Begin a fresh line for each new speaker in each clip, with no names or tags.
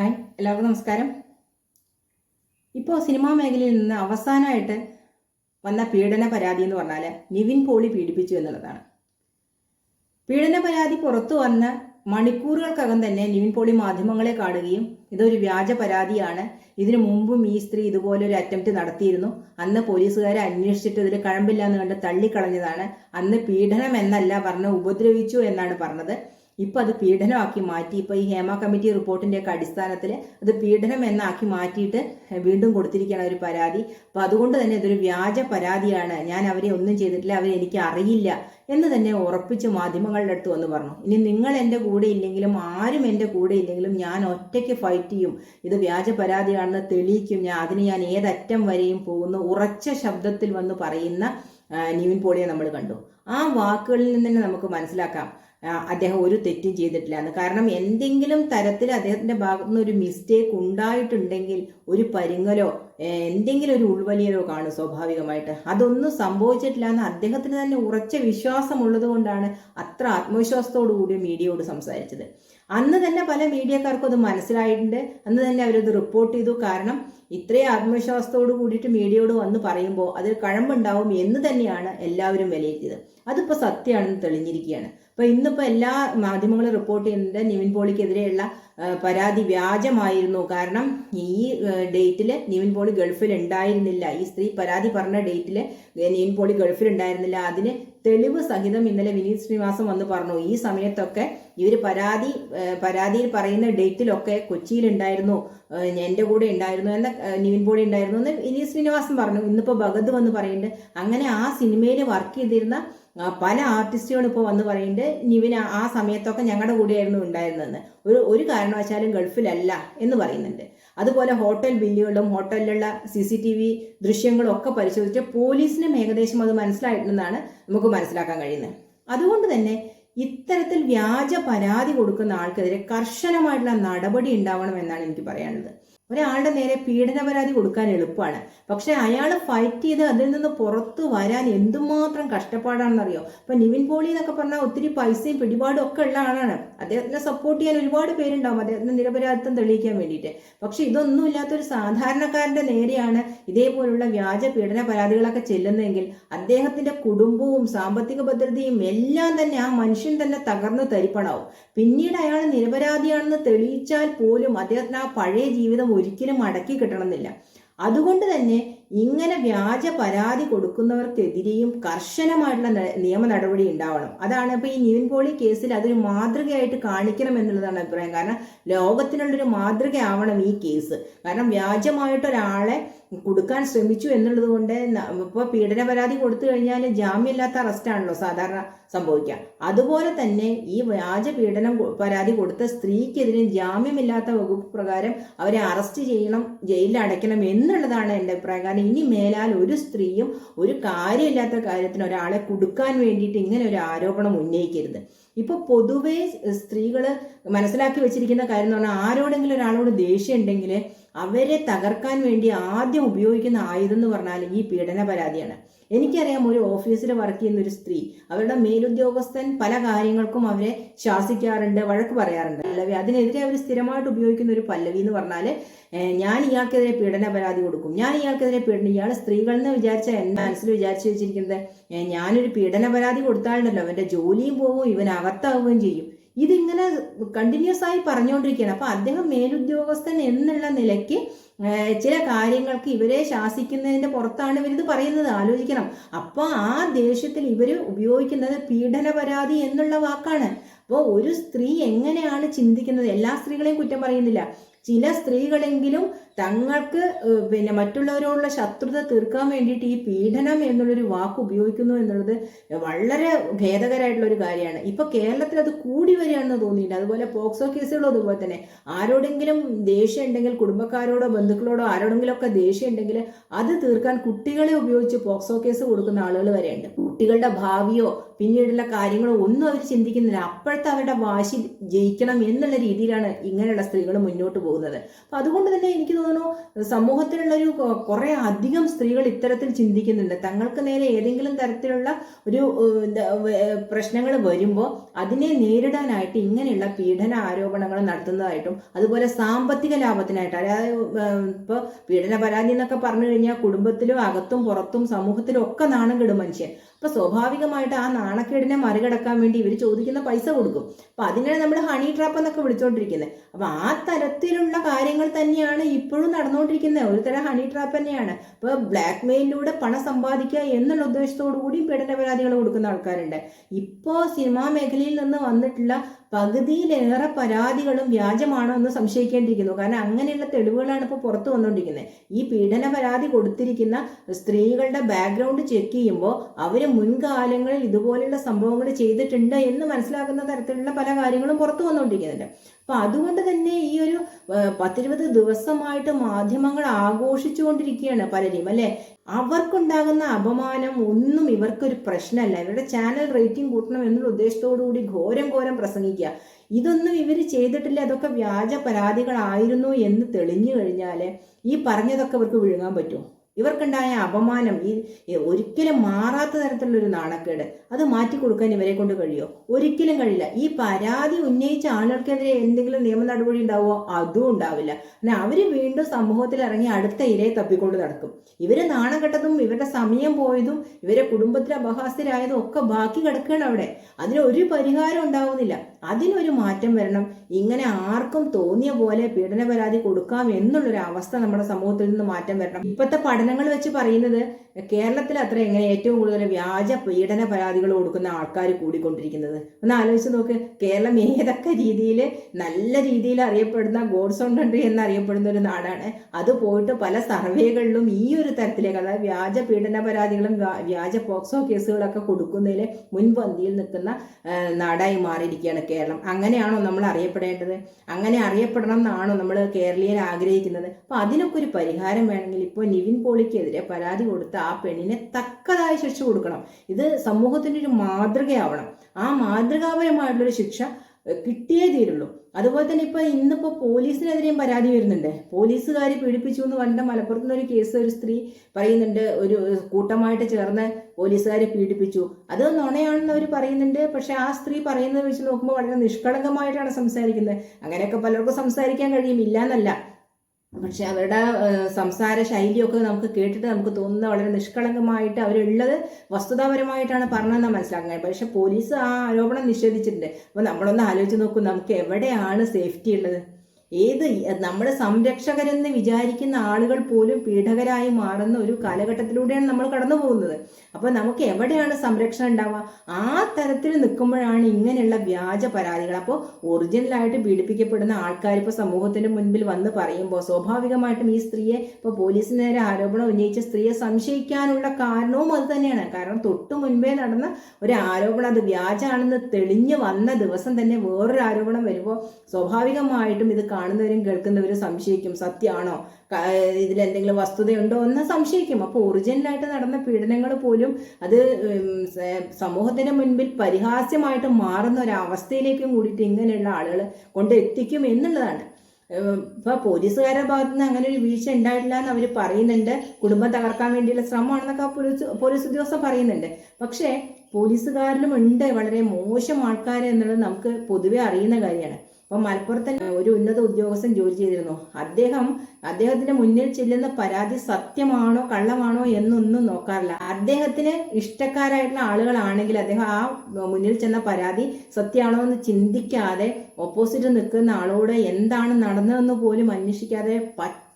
Hi എല്ലാവർക്കും നമസ്കാരം. ഇപ്പോൾ സിനിമാ മേഖലയിൽ നിന്ന് അവസാനമായിട്ട് വന്ന പീഡന പരാതി എന്ന് പറഞ്ഞാൽ നിവിൻ പോളി പീഡിപ്പിച്ചു എന്നുള്ളതാണ്. പീഡന പരാതി പുറത്തു വന്ന മണിക്കൂറുകൾക്കകം തന്നെ നിവിൻ പോളി മാധ്യമങ്ങളെ കാണുകയും ഇതൊരു വ്യാജ പരാതിയാണ്. ഇതിനു മുമ്പും ഈ സ്ത്രീ ഇതുപോലെ ഒരു അറ്റംപ്റ്റ് നടത്തിയിരുന്നു. അന്ന് പോലീസുകാരെ അന്വേഷിച്ചിട്ട് ഇതിൽ കഴമ്പില്ല എന്ന് കണ്ട് തള്ളിക്കളഞ്ഞതാണ്. അന്ന് പീഡനം എന്നല്ല പറഞ്ഞ് ഉപദ്രവിച്ചു എന്നാണ് പറഞ്ഞത്. ഇപ്പൊ അത് പീഡനമാക്കി മാറ്റി. ഇപ്പൊ ഈ ഹേമ കമ്മിറ്റി റിപ്പോർട്ടിന്റെ ഒക്കെ അടിസ്ഥാനത്തിൽ അത് പീഡനം എന്നാക്കി മാറ്റിയിട്ട് വീണ്ടും കൊടുത്തിരിക്കുകയാണ് ഒരു പരാതി. അപ്പൊ അതുകൊണ്ട് തന്നെ ഇതൊരു വ്യാജ പരാതിയാണ്. ഞാൻ അവരെ ഒന്നും ചെയ്തിട്ടില്ല അവരെ എനിക്ക് അറിയില്ല എന്ന് തന്നെ ഉറപ്പിച്ച് മാധ്യമങ്ങളുടെ അടുത്ത് വന്ന് പറഞ്ഞു. ഇനി നിങ്ങൾ എന്റെ കൂടെ ഇല്ലെങ്കിലും ആരും എന്റെ കൂടെ ഇല്ലെങ്കിലും ഞാൻ ഒറ്റയ്ക്ക് ഫൈറ്റ് ചെയ്യും. ഇത് വ്യാജ പരാതിയാണെന്ന് തെളിയിക്കും. ഞാൻ അതിന് ഞാൻ ഏതറ്റം വരെയും പോകുന്നു. ഉറച്ച ശബ്ദത്തിൽ വന്ന് പറയുന്ന ന്യൂൻ പോളിയെ നമ്മൾ കണ്ടു. ആ വാക്കുകളിൽ നിന്ന് തന്നെ നമുക്ക് മനസ്സിലാക്കാം. അദ്ദേഹം ഒരു തെറ്റും ചെയ്തിട്ടില്ല എന്ന്. കാരണം എന്തെങ്കിലും തരത്തിൽ അദ്ദേഹത്തിന്റെ ഭാഗത്തു നിന്ന് ഒരു മിസ്റ്റേക്ക് ഉണ്ടായിട്ടുണ്ടെങ്കിൽ ഒരു പരുങ്ങലോ എന്തെങ്കിലും ഒരു ഉൾവലിയലോ കാണും സ്വാഭാവികമായിട്ട്. അതൊന്നും സംഭവിച്ചിട്ടില്ല എന്ന് അദ്ദേഹത്തിന് തന്നെ ഉറച്ച വിശ്വാസമുള്ളത് കൊണ്ടാണ് അത്ര ആത്മവിശ്വാസത്തോടു കൂടി മീഡിയയോട് സംസാരിച്ചത്. അന്ന് തന്നെ പല മീഡിയക്കാർക്കും അത് മനസ്സിലായിട്ടുണ്ട്. അന്ന് തന്നെ അവരത് റിപ്പോർട്ട് ചെയ്തു. കാരണം ഇത്രയും ആത്മവിശ്വാസത്തോട് കൂടിയിട്ട് മീഡിയയോട് വന്ന് പറയുമ്പോൾ അതിൽ കഴമ്പുണ്ടാവും എന്ന് തന്നെയാണ് എല്ലാവരും വിലയിരുത്തിയത്. അതിപ്പോൾ സത്യമാണെന്ന് തെളിഞ്ഞിരിക്കുകയാണ്. അപ്പോൾ ഇന്നിപ്പോൾ എല്ലാ മാധ്യമങ്ങളും റിപ്പോർട്ട് ചെയ്യുന്നത് നിവിൻ പോളിക്കെതിരെയുള്ള പരാതി വ്യാജമായിരുന്നു. കാരണം ഈ ഡേറ്റിൽ നിവിൻ പോളി ഗൾഫിൽ ഉണ്ടായിരുന്നില്ല. ഈ സ്ത്രീ പരാതി പറഞ്ഞ ഡേറ്റിൽ നിവിൻ പോളി ഗൾഫിൽ ഉണ്ടായിരുന്നില്ല. അതിന് തെളിവ് സഹിതം ഇന്നലെ വിനീത് ശ്രീനിവാസം വന്ന് പറഞ്ഞു. ഈ സമയത്തൊക്കെ ഇവർ പരാതി പരാതിയിൽ പറയുന്ന ഡേറ്റിലൊക്കെ കൊച്ചിയിലുണ്ടായിരുന്നു എന്റെ കൂടെ ഉണ്ടായിരുന്നു എന്ന നിവിൻ പോളി ഉണ്ടായിരുന്നു എന്ന് ഇനി ശ്രീനിവാസൻ പറഞ്ഞു. ഇന്നിപ്പോൾ ഭഗത് വന്ന് പറയുന്നുണ്ട്. അങ്ങനെ ആ സിനിമയിൽ വർക്ക് ചെയ്തിരുന്ന പല ആർട്ടിസ്റ്റുകളും ഇപ്പോൾ വന്ന് പറയുന്നുണ്ട് നിവിൻ ആ സമയത്തൊക്കെ ഞങ്ങളുടെ കൂടെയായിരുന്നു ഉണ്ടായിരുന്നതെന്ന്. ഒരു ഒരു കാരണവശാലും ഗൾഫിലല്ല എന്ന് പറയുന്നുണ്ട്. അതുപോലെ ഹോട്ടൽ ബില്ലുകളും ഹോട്ടലിലുള്ള സി സി ടി വി ദൃശ്യങ്ങളും ഒക്കെ പരിശോധിച്ച് പോലീസിനും ഏകദേശം അത് മനസ്സിലായിട്ടുണ്ടെന്നാണ് നമുക്ക് മനസ്സിലാക്കാൻ കഴിയുന്നത്. അതുകൊണ്ട് തന്നെ ഇത്തരത്തിൽ വ്യാജ പരാതി കൊടുക്കുന്ന ആൾക്കെതിരെ കർശനമായിട്ടുള്ള നടപടി ഉണ്ടാവണം എന്നാണ് എനിക്ക് പറയാനുള്ളത്. ഒരാളുടെ നേരെ പീഡന പരാതി കൊടുക്കാൻ എളുപ്പമാണ്. പക്ഷെ അയാൾ ഫൈറ്റ് ചെയ്ത് അതിൽ നിന്ന് പുറത്തു വരാൻ എന്തുമാത്രം കഷ്ടപ്പാടാണെന്നറിയോ? ഇപ്പൊ നിവിൻ പോളി എന്നൊക്കെ പറഞ്ഞാൽ ഒത്തിരി പൈസയും പിടിപാടും ഒക്കെ ഉള്ള ആളാണ്. അദ്ദേഹത്തിനെ സപ്പോർട്ട് ചെയ്യാൻ ഒരുപാട് പേരുണ്ടാവും. അദ്ദേഹത്തിന് നിരപരാധിത്വം തെളിയിക്കാൻ വേണ്ടിയിട്ട്. പക്ഷെ ഇതൊന്നും ഇല്ലാത്ത ഒരു സാധാരണക്കാരന്റെ നേരെയാണ് ഇതേപോലുള്ള വ്യാജ പീഡന പരാതികളൊക്കെ ചെല്ലുന്നതെങ്കിൽ അദ്ദേഹത്തിന്റെ കുടുംബവും സാമ്പത്തിക ഭദ്രതയും എല്ലാം തന്നെ ആ മനുഷ്യൻ തന്നെ തകർന്ന് തരിപ്പണാവും. പിന്നീട് അയാൾ നിരപരാധിയാണെന്ന് തെളിയിച്ചാൽ പോലും അദ്ദേഹത്തിന് ആ പഴയ ജീവിതം ഒരിക്കലും മടക്കി കിട്ടണമെന്നില്ല. അതുകൊണ്ട് തന്നെ ഇങ്ങനെ വ്യാജ പരാതി കൊടുക്കുന്നവർക്കെതിരെയും കർശനമായിട്ടുള്ള നിയമ നടപടി ഉണ്ടാവണം. അതാണ് ഇപ്പൊ ഈ നിവിൻ പോളി കേസിൽ അതൊരു മാതൃകയായിട്ട് കാണിക്കണം എന്നുള്ളതാണ് അഭിപ്രായം. കാരണം ലോകത്തിനുള്ളൊരു മാതൃകയാവണം ഈ കേസ് കാരണം വ്യാജമായിട്ട് ഒരാളെ കൊടുക്കാൻ ശ്രമിച്ചു എന്നുള്ളത് കൊണ്ട് ഇപ്പോൾ പീഡന പരാതി കൊടുത്തു കഴിഞ്ഞാൽ ജാമ്യമില്ലാത്ത അറസ്റ്റാണല്ലോ സാധാരണ സംഭവിക്കുക. അതുപോലെ തന്നെ ഈ വ്യാജ പീഡനം പരാതി കൊടുത്ത സ്ത്രീക്കെതിരെ ജാമ്യമില്ലാത്ത വകുപ്പ് പ്രകാരം അവരെ അറസ്റ്റ് ചെയ്യണം ജയിലിൽ അടയ്ക്കണം എന്നുള്ളതാണ് എന്റെ അഭിപ്രായം. കാരണം ഇനി മേലാൽ ഒരു സ്ത്രീയും ഒരു കാര്യമില്ലാത്ത കാര്യത്തിന് ഒരാളെ കൊടുക്കാൻ വേണ്ടിയിട്ട് ഇങ്ങനെ ഒരു ആരോപണം ഉന്നയിക്കരുത്. ഇപ്പൊ പൊതുവേ സ്ത്രീകൾ മനസ്സിലാക്കി വെച്ചിരിക്കുന്ന കാര്യം എന്ന് പറഞ്ഞാൽ ആരോടെങ്കിലും ഒരാളോട് ദേഷ്യം ഉണ്ടെങ്കിൽ അവരെ തകർക്കാൻ വേണ്ടി ആദ്യം ഉപയോഗിക്കുന്ന ആയുധം എന്ന് പറഞ്ഞാൽ ഈ പീഡന പരാതിയാണ് എനിക്കറിയാം ഒരു ഓഫീസിൽ വർക്ക് ചെയ്യുന്ന ഒരു സ്ത്രീ അവരുടെ മേലുദ്യോഗസ്ഥൻ പല കാര്യങ്ങൾക്കും അവരെ ശാസിക്കാറുണ്ട് വഴക്ക് പറയാറുണ്ട്. പല്ലവി അതിനെതിരെ അവർ സ്ഥിരമായിട്ട് ഉപയോഗിക്കുന്ന ഒരു പല്ലവി എന്ന് പറഞ്ഞാൽ ഞാൻ ഇയാൾക്കെതിരെ പീഡന പരാതി കൊടുക്കും. ഞാൻ ഇയാൾക്കെതിരെ പീഡനം ഇയാൾ സ്ത്രീകളെന്ന് വിചാരിച്ച എന്റെ മനസ്സിൽ വിചാരിച്ചു വെച്ചിരിക്കുന്നത് ഞാനൊരു പീഡന പരാതി കൊടുത്താലുണ്ടല്ലോ അവന്റെ ജോലിയും പോകും ഇവൻ അകത്താവുകയും ചെയ്യും. ഇതിങ്ങനെ കണ്ടിന്യൂസ് ആയി പറഞ്ഞുകൊണ്ടിരിക്കുകയാണ് അപ്പൊ അദ്ദേഹം മേലുദ്യോഗസ്ഥൻ എന്നുള്ള നിലയ്ക്ക് ചില കാര്യങ്ങൾക്ക് ഇവരെ ശാസിക്കുന്നതിന്റെ പുറത്താണ് ഇവരിത് പറയുന്നത്. ആലോചിക്കണം. അപ്പൊ ആ ദേഷ്യത്തിൽ ഇവർ ഉപയോഗിക്കുന്നത് പീഡന പരാതി എന്നുള്ള വാക്കാണ്. അപ്പോൾ ഒരു സ്ത്രീ എങ്ങനെയാണ് ചിന്തിക്കുന്നത്? എല്ലാ സ്ത്രീകളെയും കുറ്റം പറയുന്നില്ല. ചില സ്ത്രീകളെങ്കിലും തങ്ങൾക്ക് പിന്നെ മറ്റുള്ളവരോടുള്ള ശത്രുത തീർക്കാൻ വേണ്ടിയിട്ട് ഈ പീഡനം എന്നുള്ളൊരു വാക്ക് ഉപയോഗിക്കുന്നു എന്നുള്ളത് വളരെ ഖേദകരമായിട്ടുള്ള ഒരു കാര്യമാണ്. ഇപ്പൊ കേരളത്തിൽ അത് കൂടി വരികയാണെന്ന് തോന്നിയില്ല അതുപോലെ പോക്സോ കേസുകളും അതുപോലെ തന്നെ. ആരോടെങ്കിലും ദേഷ്യം ഉണ്ടെങ്കിൽ കുടുംബക്കാരോടോ ബന്ധുക്കളോടോ ആരോടെങ്കിലും ഒക്കെ ദേഷ്യം ഉണ്ടെങ്കിൽ അത് തീർക്കാൻ കുട്ടികളെ ഉപയോഗിച്ച് പോക്സോ കേസ് കൊടുക്കുന്ന ആളുകൾ വരെയുണ്ട്. കുട്ടികളുടെ ഭാവിയോ പിന്നീടുള്ള കാര്യങ്ങളോ ഒന്നും അവർ ചിന്തിക്കുന്നില്ല. അപ്പോഴത്തെ അവരുടെ വാശി ജയിക്കണം എന്നുള്ള രീതിയിലാണ് ഇങ്ങനെയുള്ള സ്ത്രീകൾ മുന്നോട്ട് പോകുന്നത്. അപ്പം അതുകൊണ്ട് തന്നെ എനിക്ക് തോന്നുന്നു സമൂഹത്തിലുള്ളൊരു കുറേ അധികം സ്ത്രീകൾ ഇത്തരത്തിൽ ചിന്തിക്കുന്നുണ്ട്. തങ്ങൾക്ക് നേരെ ഏതെങ്കിലും തരത്തിലുള്ള ഒരു പ്രശ്നങ്ങൾ വരുമ്പോൾ അതിനെ നേരിടാനായിട്ട് ഇങ്ങനെയുള്ള പീഡന ആരോപണങ്ങൾ നടത്തുന്നതായിട്ടും അതുപോലെ സാമ്പത്തിക ലാഭത്തിനായിട്ട് അതായത് ഇപ്പോൾ പീഡന പരാതി എന്നൊക്കെ പറഞ്ഞു കഴിഞ്ഞാൽ കുടുംബത്തിലും അകത്തും പുറത്തും സമൂഹത്തിലും ഒക്കെ നാണം കെടും മനുഷ്യൻ. അപ്പൊ സ്വാഭാവികമായിട്ട് ആ നാണക്കേടിനെ മറികടക്കാൻ വേണ്ടി ഇവർ ചോദിക്കുന്ന പൈസ കൊടുക്കും. അപ്പൊ അതിനാണ് നമ്മൾ ഹണി ട്രാപ്പ് എന്നൊക്കെ വിളിച്ചോണ്ടിരിക്കുന്നത് അപ്പൊ ആ തരത്തിലുള്ള കാര്യങ്ങൾ തന്നെയാണ് ഇപ്പോഴും നടന്നുകൊണ്ടിരിക്കുന്നത് ഒരു തരം ഹണി ട്രാപ്പ് തന്നെയാണ്. ഇപ്പൊ ബ്ലാക്ക് മെയിലിലൂടെ പണം സമ്പാദിക്കുക എന്നുള്ള ഉദ്ദേശത്തോടു കൂടി പീഡന പരാതികൾ കൊടുക്കുന്ന ആൾക്കാരുണ്ട്. ഇപ്പോ സിനിമാ മേഖലയിൽ നിന്ന് വന്നിട്ടുള്ള പകുതിയിലേറെ പരാതികളും വ്യാജമാണോ എന്ന് സംശയിക്കേണ്ടിയിരിക്കുന്നു. കാരണം അങ്ങനെയുള്ള തെളിവുകളാണ് ഇപ്പോൾ പുറത്തു വന്നുകൊണ്ടിരിക്കുന്നത് ഈ പീഡന പരാതി കൊടുത്തിരിക്കുന്ന സ്ത്രീകളുടെ ബാക്ക്ഗ്രൗണ്ട് ചെക്ക് ചെയ്യുമ്പോൾ അവർ മുൻകാലങ്ങളിൽ ഇതുപോലെയുള്ള സംഭവങ്ങൾ ചെയ്തിട്ടുണ്ട് എന്ന് മനസ്സിലാക്കുന്ന തരത്തിലുള്ള പല കാര്യങ്ങളും പുറത്തു വന്നുകൊണ്ടിരിക്കുന്നുണ്ട് അപ്പൊ അതുകൊണ്ട് തന്നെ ഈ ഒരു പത്തിരുപത് ദിവസമായിട്ട് മാധ്യമങ്ങൾ ആഘോഷിച്ചുകൊണ്ടിരിക്കുകയാണ് പലരെയും അല്ലെ? അവർക്കുണ്ടാകുന്ന അപമാനം ഒന്നും ഇവർക്കൊരു പ്രശ്നമല്ല. ഇവരുടെ ചാനൽ റേറ്റിംഗ് കൂട്ടണം എന്നുള്ള ഉദ്ദേശത്തോടു കൂടി ഘോരം ഘോരം പ്രസംഗിക്കുക. ഇതൊന്നും ഇവർ ചെയ്തിട്ടില്ല. അതൊക്കെ വ്യാജ പരാതികളായിരുന്നു എന്ന് തെളിഞ്ഞു കഴിഞ്ഞാൽ ഈ പറഞ്ഞതൊക്കെ ഇവർക്ക് വിഴുങ്ങാൻ പറ്റുമോ? ഇവർക്കുണ്ടായ അപമാനം ഈ ഒരിക്കലും മാറാത്ത തരത്തിലുള്ളൊരു നാണക്കേട്. അത് മാറ്റി കൊടുക്കാൻ ഇവരെ കൊണ്ട് കഴിയോ? ഒരിക്കലും കഴിയില്ല. ഈ പരാതി ഉന്നയിച്ച ആളുകൾക്കെതിരെ എന്തെങ്കിലും നിയമ നടപടി ഉണ്ടാവുമോ? അതും ഉണ്ടാവില്ല. എന്നാൽ അവർ വീണ്ടും സമൂഹത്തിൽ ഇറങ്ങി അടുത്ത ഇരയെ തപ്പിക്കൊണ്ട് നടക്കും. ഇവരെ നാണം കെട്ടതും ഇവരുടെ സമയം പോയതും ഇവരെ കുടുംബത്തിൽ അപഹാസ്യരായതും ഒക്കെ ബാക്കി കിടക്കുകയാണ് അവിടെ. അതിന് ഒരു പരിഹാരം ഉണ്ടാവുന്നില്ല. അതിനൊരു മാറ്റം വരണം. ഇങ്ങനെ ആർക്കും തോന്നിയ പോലെ പീഡന പരാതി കൊടുക്കാം എന്നുള്ളൊരു അവസ്ഥ നമ്മുടെ സമൂഹത്തിൽ നിന്ന് മാറ്റം വരണം. ഇപ്പോഴത്തെ പഠനങ്ങൾ വെച്ച് പറയുന്നത് കേരളത്തിൽ അത്ര എങ്ങനെ ഏറ്റവും കൂടുതൽ വ്യാജ പീഡന പരാതികൾ കൊടുക്കുന്ന ആൾക്കാർ കൂടിക്കൊണ്ടിരിക്കുന്നത്. ഒന്ന് ആലോചിച്ച് നോക്ക് കേരളം ഏതൊക്കെ രീതിയിൽ നല്ല രീതിയിൽ അറിയപ്പെടുന്ന ഗോഡ്സ് ഓൺ കൺട്രി എന്നറിയപ്പെടുന്ന ഒരു നാടാണ്. അത് പോയിട്ട് പല സർവേകളിലും ഈ ഒരു തരത്തിലേക്ക് അതായത് വ്യാജ പീഡന പരാതികളും വ്യാജ പോക്സോ കേസുകളൊക്കെ കൊടുക്കുന്നതിൽ മുൻപന്തിയിൽ നിൽക്കുന്ന നാടായി മാറിയിരിക്കുകയാണ് കേരളം. അങ്ങനെയാണോ നമ്മൾ അറിയപ്പെടേണ്ടത്? അങ്ങനെ അറിയപ്പെടണം എന്നാണോ നമ്മൾ കേരളീയർ ആഗ്രഹിക്കുന്നത്? അപ്പോൾ അതിനൊക്കെ ഒരു പരിഹാരം വേണമെങ്കിൽ ഇപ്പോൾ നിവിൻ പോളിക്കെതിരെ പരാതി കൊടുത്ത ആ പെണ്ണിനെ തക്കതായ ശിക്ഷ കൊടുക്കണം. ഇത് സമൂഹത്തിന്റെ ഒരു മാതൃകയാവണം. ആ മാതൃകാപരമായിട്ടുള്ളൊരു ശിക്ഷ കിട്ടിയേ തീരുള്ളൂ. അതുപോലെ തന്നെ ഇപ്പൊ ഇന്നിപ്പോ പോലീസിനെതിരെയും പരാതി വരുന്നുണ്ട്. പോലീസുകാർ പീഡിപ്പിച്ചു എന്ന് പറഞ്ഞ മലപ്പുറത്ത് നിന്ന് ഒരു കേസ് ഒരു സ്ത്രീ പറയുന്നുണ്ട് ഒരു കൂട്ടമായിട്ട് ചേർന്ന് പോലീസുകാരെ പീഡിപ്പിച്ചു. അത് നുണയാണെന്ന് അവർ പറയുന്നുണ്ട്. പക്ഷെ ആ സ്ത്രീ പറയുന്നത് വെച്ച് നോക്കുമ്പോൾ വളരെ നിഷ്കളങ്കമായിട്ടാണ് സംസാരിക്കുന്നത്. അങ്ങനെയൊക്കെ പലർക്കും സംസാരിക്കാൻ കഴിയും ഇല്ല എന്നല്ല. പക്ഷെ അവരുടെ സംസാര ശൈലിയൊക്കെ നമുക്ക് കേട്ടിട്ട് നമുക്ക് തോന്നുന്ന വളരെ നിഷ്കളങ്കമായിട്ട് അവരുള്ളത് വസ്തുതാപരമായിട്ടാണ് പറഞ്ഞതെന്ന് മനസ്സിലാക്കുന്നത്. പക്ഷെ പോലീസ് ആ ആരോപണം നിഷേധിച്ചിട്ടുണ്ട്. അപ്പോൾ നമ്മളൊന്ന് ആലോചിച്ച് നോക്കൂ നമുക്ക് എവിടെയാണ് സേഫ്റ്റി ഉള്ളത്? ഏത് നമ്മുടെ സംരക്ഷകരെന്ന് വിചാരിക്കുന്ന ആളുകൾ പോലും പീഡകരായി മാറുന്ന ഒരു കാലഘട്ടത്തിലൂടെയാണ് നമ്മൾ കടന്നു പോകുന്നത്. അപ്പോൾ നമുക്ക് എവിടെയാണ് സംരക്ഷണം ഉണ്ടാവുക? ആ തരത്തിൽ നിൽക്കുമ്പോഴാണ് ഇങ്ങനെയുള്ള വ്യാജ പരാതികൾ. അപ്പോൾ ഒറിജിനലായിട്ട് പീഡിപ്പിക്കപ്പെടുന്ന ആൾക്കാർ ഇപ്പോൾ സമൂഹത്തിന് മുൻപിൽ വന്ന് പറയുമ്പോൾ സ്വാഭാവികമായിട്ടും ഈ സ്ത്രീയെ ഇപ്പോൾ പോലീസിന് നേരെ ആരോപണം ഉന്നയിച്ച സ്ത്രീയെ സംശയിക്കാനുള്ള കാരണവും അത് തന്നെയാണ്. കാരണം തൊട്ടു മുൻപേ നടന്ന ഒരു ആരോപണം അത് വ്യാജാണെന്ന് തെളിഞ്ഞു വന്ന ദിവസം തന്നെ വേറൊരു ആരോപണം വരുമ്പോൾ സ്വാഭാവികമായിട്ടും ഇത് കാണുന്നവരും കേൾക്കുന്നവരും സംശയിക്കും സത്യമാണോ? ഇതിൽ എന്തെങ്കിലും വസ്തുതയുണ്ടോ എന്ന് സംശയിക്കും. അപ്പോൾ ഒറിജിനലായിട്ട് നടന്ന പീഡനങ്ങൾ പോലും അത് സമൂഹത്തിന്റെ മുൻപിൽ പരിഹാസ്യമായിട്ട് മാറുന്ന ഒരവസ്ഥയിലേക്കും കൂടിയിട്ട് ഇങ്ങനെയുള്ള ആളുകൾ കൊണ്ട് എത്തിക്കും എന്നുള്ളതാണ് ഇപ്പൊ പോലീസുകാരുടെ ഭാഗത്തു നിന്ന് അങ്ങനെ ഒരു വീഴ്ച ഉണ്ടായിട്ടില്ല എന്ന് അവർ പറയുന്നുണ്ട്. കുടുംബം തകർക്കാൻ വേണ്ടിയുള്ള ശ്രമമാണെന്നൊക്കെ പോലീസ് പോലീസ് ഉദ്യോഗസ്ഥർ പറയുന്നുണ്ട്. പക്ഷേ പോലീസുകാരിലും ഉണ്ട് വളരെ മോശം ആൾക്കാർ എന്നുള്ളത് നമുക്ക് പൊതുവെ അറിയുന്ന കാര്യമാണ്. അപ്പം മലപ്പുറത്ത് ഒരു ഉന്നത ഉദ്യോഗസ്ഥൻ ജോലി ചെയ്തിരുന്നു. അദ്ദേഹം അദ്ദേഹത്തിന്റെ മുന്നിൽ ചെല്ലുന്ന പരാതി സത്യമാണോ കള്ളമാണോ എന്നൊന്നും നോക്കാറില്ല. അദ്ദേഹത്തിന് ഇഷ്ടക്കാരായിട്ടുള്ള ആളുകളാണെങ്കിൽ അദ്ദേഹം ആ മുന്നിൽ ചെന്ന പരാതി സത്യമാണോ എന്ന് ചിന്തിക്കാതെ ഓപ്പോസിറ്റ് നിൽക്കുന്ന ആളോട് എന്താണ് നടന്നതെന്ന് പോലും അന്വേഷിക്കാതെ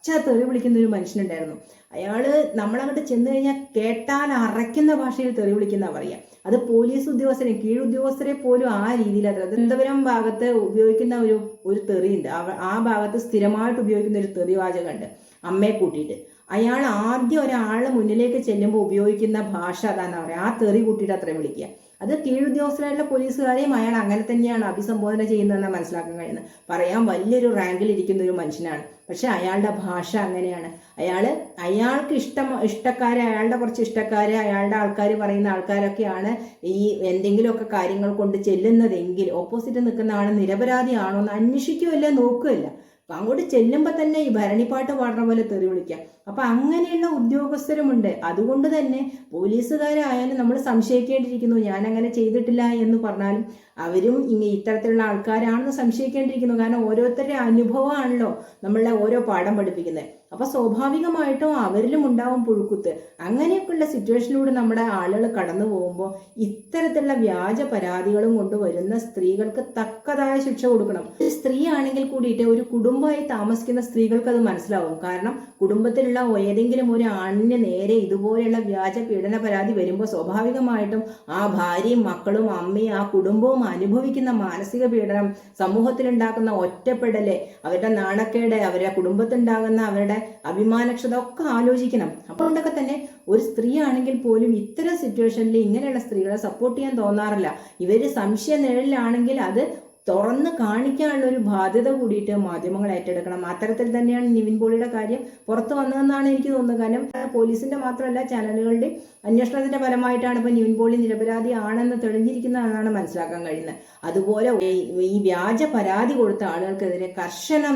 പച്ച തെറി വിളിക്കുന്ന ഒരു മനുഷ്യനുണ്ടായിരുന്നു. അയാൾ നമ്മളങ്ങോട്ട് ചെന്ന് കഴിഞ്ഞാൽ കേട്ടാൽ അറയ്ക്കുന്ന ഭാഷയിൽ തെറി വിളിക്കുന്ന പറയാം അത് പോലീസ് ഉദ്യോഗസ്ഥരെ കീഴുദ്യോഗസ്ഥരെ പോലും ആ രീതിയിൽ തിരുവനന്തപുരം ഭാഗത്ത് ഉപയോഗിക്കുന്ന ഒരു ഒരു തെറിയുണ്ട്. ആ ഭാഗത്ത് സ്ഥിരമായിട്ട് ഉപയോഗിക്കുന്ന ഒരു തെറി വാചകമുണ്ട്. അമ്മയെ കൂട്ടിയിട്ട്. അയാൾ ആദ്യം ഒരാളെ മുന്നിലേക്ക് ചെല്ലുമ്പോൾ ഉപയോഗിക്കുന്ന ഭാഷ അതാന്ന് പറയാം ആ തെറി കൂട്ടിയിട്ട് അത്ര വിളിക്കുക. അത് കീഴുദ്യോഗസ്ഥരായിട്ടുള്ള പോലീസുകാരെയും അയാൾ അങ്ങനെ തന്നെയാണ് അഭിസംബോധന ചെയ്യുന്നതെന്ന് മനസ്സിലാക്കാൻ കഴിയുന്നത്. പറയാൻ വലിയൊരു റാങ്കിൽ ഇരിക്കുന്ന ഒരു മനുഷ്യനാണ്. പക്ഷെ അയാളുടെ ഭാഷ അങ്ങനെയാണ്. അയാൾ അയാൾക്ക് ഇഷ്ടം ഇഷ്ടക്കാരെ അയാളുടെ കുറച്ച് ഇഷ്ടക്കാരെ അയാളുടെ ആൾക്കാർ പറയുന്ന ആൾക്കാരൊക്കെയാണ് ഈ എന്തെങ്കിലുമൊക്കെ കാര്യങ്ങൾ കൊണ്ട് ചെല്ലുന്നതെങ്കിൽ ഓപ്പോസിറ്റ് നിൽക്കുന്ന ആൾ നിരപരാധിയാണോ എന്ന് അന്വേഷിക്കുകയല്ല നോക്കുകയല്ല. അപ്പൊ അങ്ങോട്ട് ചെല്ലുമ്പോൾ തന്നെ ഈ ഭരണിപ്പാട്ട് പാടുന്ന പോലെ തെറി വിളിക്കാം. അപ്പൊ അങ്ങനെയുള്ള ഉദ്യോഗസ്ഥരുമുണ്ട്. അതുകൊണ്ട് തന്നെ പോലീസുകാരായാലും നമ്മൾ സംശയിക്കേണ്ടിയിരിക്കുന്നു ഞാൻ അങ്ങനെ ചെയ്തിട്ടില്ല എന്ന് പറഞ്ഞാലും അവരും ഇങ്ങനെ ഇത്തരത്തിലുള്ള ആൾക്കാരാണെന്ന് സംശയിക്കേണ്ടിയിരിക്കുന്നു. കാരണം ഓരോരുത്തരുടെ അനുഭവമാണല്ലോ നമ്മളെ ഓരോ പാഠം പഠിപ്പിക്കുന്നത്. അപ്പൊ സ്വാഭാവികമായിട്ടും അവരിലും ഉണ്ടാവും പുഴുക്കുത്ത്. അങ്ങനെയൊക്കെയുള്ള സിറ്റുവേഷനിലൂടെ നമ്മുടെ ആളുകൾ കടന്നു പോകുമ്പോൾ ഇത്തരത്തിലുള്ള വ്യാജ പരാതികളും കൊണ്ട് വരുന്ന സ്ത്രീകൾക്ക് തക്കതായ ശിക്ഷ കൊടുക്കണം. സ്ത്രീ ആണെങ്കിൽ കൂടിയിട്ട് ഒരു കുടുംബമായി താമസിക്കുന്ന സ്ത്രീകൾക്ക് അത് മനസ്സിലാവും. കാരണം കുടുംബത്തിലുള്ള ഏതെങ്കിലും ഒരു ആണിന് നേരെ ഇതുപോലെയുള്ള വ്യാജ പീഡന പരാതി വരുമ്പോൾ സ്വാഭാവികമായിട്ടും ആ ഭാര്യയും മക്കളും അമ്മയും ആ കുടുംബവും അനുഭവിക്കുന്ന മാനസിക പീഡനം സമൂഹത്തിലുണ്ടാക്കുന്ന ഒറ്റപ്പെടൽ അവരുടെ നാണക്കേട് അവരുടെ കുടുംബത്തിലുണ്ടാകുന്ന അവരുടെ അഭിമാനക്ഷത ഒക്കെ ആലോചിക്കണം. അപ്പോൾ കൊണ്ടൊക്കെ തന്നെ ഒരു സ്ത്രീ ആണെങ്കിൽ പോലും ഇത്തരം സിറ്റുവേഷനിൽ ഇങ്ങനെയുള്ള സ്ത്രീകളെ സപ്പോർട്ട് ചെയ്യാൻ തോന്നാറില്ല. ഇവർ സംശയ നിഴലിലാണെങ്കിൽ അത് തുറന്ന് കാണിക്കാനുള്ള ഒരു ബാധ്യത കൂടിയിട്ട് മാധ്യമങ്ങൾ ഏറ്റെടുക്കണം. അത്തരത്തിൽ തന്നെയാണ് നിവിൻ പോളിയുടെ കാര്യം പുറത്തു വന്നതെന്നാണ് എനിക്ക് തോന്നുന്നത്. കാരണം പോലീസിന്റെ മാത്രമല്ല ചാനലുകളുടെ അന്വേഷണത്തിന്റെ ഫലമായിട്ടാണ് ഇപ്പൊ നിവിൻ പോളി നിരപരാധി ആണെന്ന് തെളിഞ്ഞിരിക്കുന്നതാണ് മനസ്സിലാക്കാൻ കഴിയുന്നത്. അതുപോലെ ഈ- വ്യാജ പരാതി കൊടുത്ത ആളുകൾക്കെതിരെ കർശന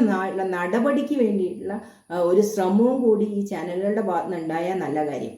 നടപടിക്ക് വേണ്ടിയിട്ടുള്ള ഒരു ശ്രമവും കൂടി ഈ ചാനലുകളുടെ ഭാഗത്തുനിന്ന് ഉണ്ടായാൽ നല്ല കാര്യം.